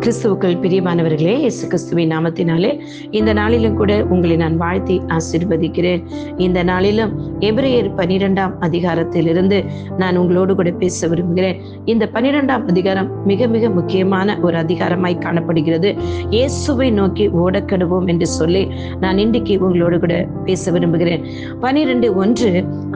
கிறிஸ்துவுக்கள் பிரியமானவர்களே இயேசு கிறிஸ்துவின் நாமத்தினாலே இந்த நாளிலும் கூட உங்களை நான் வாழ்த்தி ஆசீர்வதிக்கிறேன். இந்த நாளிலும் எபிரேயர் பனிரெண்டாம் அதிகாரத்திலிருந்து நான் உங்களோடு கூட பேச விரும்புகிறேன். இந்த பனிரெண்டாம் அதிகாரம் மிக மிக முக்கியமான ஒரு அதிகாரமாய் காணப்படுகிறது. இயேசுவை நோக்கி ஓடக்கடுவோம் என்று சொல்லி நான் இன்றைக்கு உங்களோடு கூட பேச விரும்புகிறேன். பனிரெண்டு ஒன்று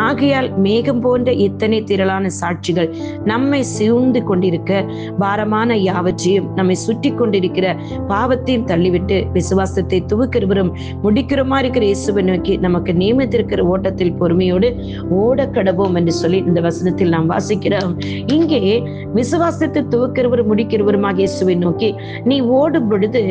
ஆகையால் மேகம் போன்ற இத்தனை திரளான சாட்சிகள் நம்மை சூழ்ந்து கொண்டிருக்க பாரமான யாவற்றையும் நம்மை சுற்றி கொண்டிருக்கிற பாவத்தையும் தள்ளிவிட்டு விசுவாசத்தை துவக்கிறவரும் முடிக்கிறோமா இருக்கிற இயேசுவை நோக்கி நமக்கு நியமித்திருக்கிற ஓட்டத்தில் பொறுமையோடு ஓட கடவோம் என்று சொல்லி இந்த வசனத்தில் நாம் வாசிக்கிறோம். இங்கே விசுவாசத்தை துவக்கிறவரும் முடிக்கிறவருமாக இயேசுவை நோக்கி நீ ஓடும் பொழுது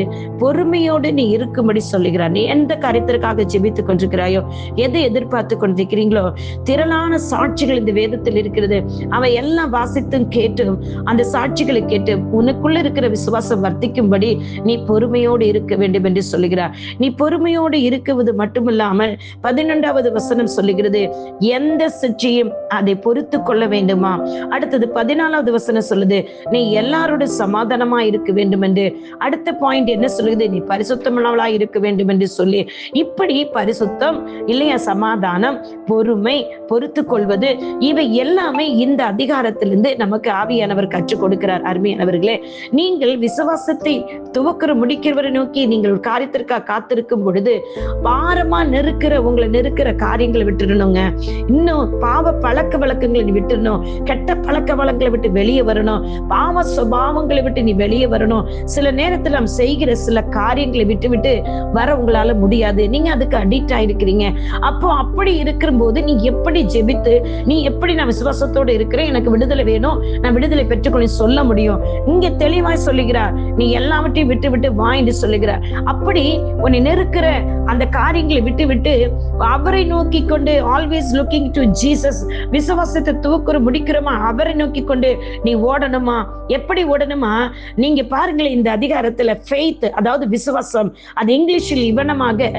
பொறுமையோடு நீ இருக்கும்படி சொல்லுகிறார். நீ எந்த காரியத்திற்காக ஜெபித்துக் கொண்டிருக்கிறாயோ எதை எதிர்பார்த்து கொண்டிருக்கிறீங்களோ திரளான சாட்சிகள் இந்த வேதத்தில் இருக்கிறது. அவை எல்லாம் வாசித்தும் கேட்டும். அந்த சாட்சிகளை கேட்டு உனக்குள்ள இருக்கிற விசுவாசம் வர்த்திக்கும்படி நீ பொறுமையோடு இருக்க வேண்டும் என்று சொல்லுகிறார். நீ பொறுமையோடு இருக்குவது மட்டுமில்லாமல் பதினொன்றாவது வசனம் சொல்லுகிறது எந்த சிற்றையும் அதை பொறுத்து கொள்ள வேண்டுமா? அடுத்தது பதினாலாவது வசனம் சொல்லுது நீ எல்லாரோட சமாதானமா இருக்க வேண்டும் என்று அடுத்த பாயிண்ட் என்ன சொல்லுது நீ பரிசுத்தமானவளா இருக்க வேண்டும் என்று சொல்லி. இப்படி பரிசுத்தம் இல்லையா சமாதானம் பொறுமை பொறுத்து கொள்வது இவை எல்லாமே இந்த அதிகாரத்திலிருந்து நமக்கு ஆவியானவர் கற்றுக் கொடுக்கிறார். அருமையானவர்களே நீங்கள் விசுவாசத்தை துவக்கிற முடிக்கிறவரை நோக்கி நீங்கள் ஒரு காரியத்திற்காக காத்திருக்கும் பொழுது பாரமா நெருக்கிற உங்களை நெருக்கிற காரியங்களை விட்டுடணும். விட்டுடணுங்க. இன்னும் பாவ பழக்க வழக்கங்களை நீ விட்டுடணும். கெட்ட பழக்க வழக்கங்களை விட்டு வெளியே வரணும். பாவ சுபாவங்களை விட்டு நீ வெளியே வரணும். சில நேரத்தில் நாம் செய்கிற சில காரியங்களை விட்டு விட்டு வர உங்களால முடியாது. நீங்க அதுக்கு அடிக்ட் ஆயிருக்கிறீங்க. அப்போ அப்படி இருக்கிற போது நீ எப்படி ஜெபித்து நீ எப்படி நான் விசுவாசத்தோடு இருக்கிறேன் எனக்கு விடுதலை வேணும் நான் விடுதலை பெற்றுக்கொள்ள சொல்ல முடியும். இங்க தெளிவாய் சொல்லுகிறார். நீ எல்லாவற்றையும் விட்டு விட்டு வா என்று சொல்லுகிறார். அப்படி உன்னை நெருக்கிற அந்த காரியங்களை விட்டு விட்டு அவரை நோக்கி கொண்டு ஆல்வேஸ் லுக்கிங் டு ஜீசஸ் விசுவாசத்தை துவக்குற முடிக்கிறோமா? அவரை நோக்கி கொண்டு நீ ஓடணுமா? எப்படி ஓடணுமா? நீங்க பாருங்களேன் இந்த அதிகாரத்துல ஃபெய்த் அதாவது விசுவாசம் அது இங்கிலீஷில் இவனமாக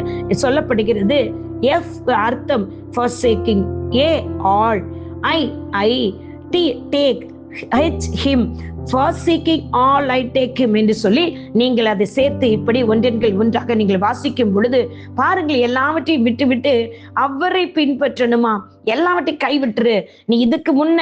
சொல்லப்படுகிறது. எஃப் அர்த்தம் forsaking A all I I T take H him all I take him என்று சொல்லி நீங்கள் அதை சேர்த்து இப்படி ஒன்றெண்கள் ஒன்றாக நீங்கள் வாசிக்கும் பொழுது பாருங்கள் எல்லாவற்றையும் விட்டு விட்டு அவரை பின்பற்றணுமா? எல்லாவற்றையும் கைவிட்டுரு. நீ இதுக்கு முன்ன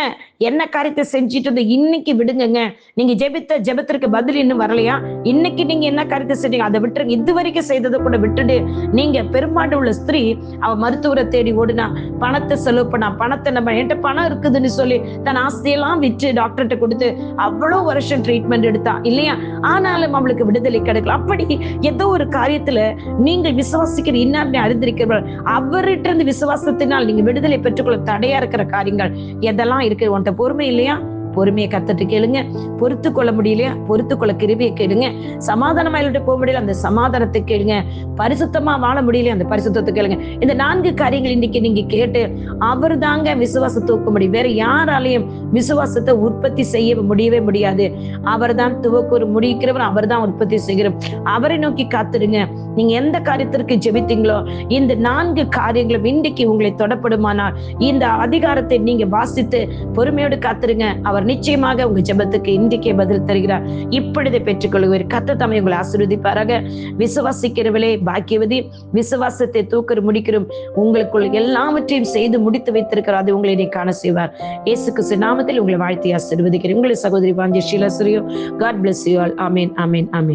என்ன காரியத்தை செஞ்சுட்டு இருந்த? இன்னைக்கு விடுங்கங்க. நீங்க ஜெபித்த ஜெபத்திற்கு பதில் இன்னும் வரலையா? இன்னைக்கு நீங்க என்ன காரியத்தை செஞ்சீங்க? அதை விட்டுருங்க. இது வரைக்கும் செய்ததை கூட விட்டுடு நீங்க பெரும்பாடு உள்ள ஸ்திரீ அவ மருத்துவரை தேடி ஓடுனா பணத்தை செலவு பண்ணா பணத்தை நம்ம என்கிட்ட பணம் இருக்குதுன்னு சொல்லி தன் ஆஸ்தியெல்லாம் விற்று டாக்டர்கிட்ட கொடுத்து அவ்வளவு வருஷம் ட்ரீட்மெண்ட் எடுத்தா இல்லையா? ஆனாலும் அவளுக்கு விடுதலை கிடைக்கல. அப்படி ஏதோ ஒரு காரியத்துல நீங்கள் விசுவாசிக்கிற இன்னார்னு அறிந்திருக்கிறவர் அவர்கிட்ட இருந்து விசுவாசத்தினால் நீங்க விடுதலை பெற்றுக்கொள்ள தடையா இருக்கிற காரியங்கள் எதெல்லாம் இருக்கு? உன்கிட்ட பொறுமை இல்லையா? பொறுமையை கத்துட்டு கேளுங்க. பொறுத்து கொள்ள முடியலையா? பொறுத்து கொள்ள கிருபியை கேளுங்க. சமாதானம் இல்லட்டு போக முடியல? அந்த சமாதானத்தை கேளுங்க. பரிசுத்தமா வாழ முடியலையா? அந்த பரிசுத்தத்தை கேளுங்க. இந்த நான்கு காரியங்கள் இன்னைக்கு நீங்க கேட்டு அவர் தாங்க விசுவாசத்தை தூக்க முடியும். வேற யாராலையும் விசுவாசத்தை உற்பத்தி செய்ய முடியவே முடியாது. அவர் தான் துவக்க முடிக்கிறவர் அவர் தான் உற்பத்தி செய்கிறோம் அவரை நோக்கி காத்துடுங்க. நீங்க எந்த காரியத்திற்கு ஜெபித்தீங்களோ இந்த நான்கு காரியங்களும் இன்றைக்கு உங்களை தொடப்படுமானால் இந்த அதிகாரத்தை நீங்க வாசித்து பொறுமையோடு காத்துருங்க. அவர் நிச்சயமாக உங்க ஜெபத்துக்கு இன்றைக்கே பதில் தருகிறார். இப்பொழுது பெற்றுக்கொள்வார் கத்த தம்மை உங்களை ஆசிர்வதிப்பாராக. விசுவாசிக்கிறவளே பாக்கியவதி விசுவாசத்தை தூக்கர் முடிக்கிறோம். உங்களுக்குள் எல்லாவற்றையும் செய்து முடித்து வைத்திருக்கிறார். அது உங்களை நீ காண செய்வார். இயேசு கிறிஸ்து நாமத்தில் உங்களை வாழ்த்தி ஆசிர்வதிக்கிறேன். உங்களை சகோதரி Vanchi Sheela சுரியோ. God bless you all amen amen amen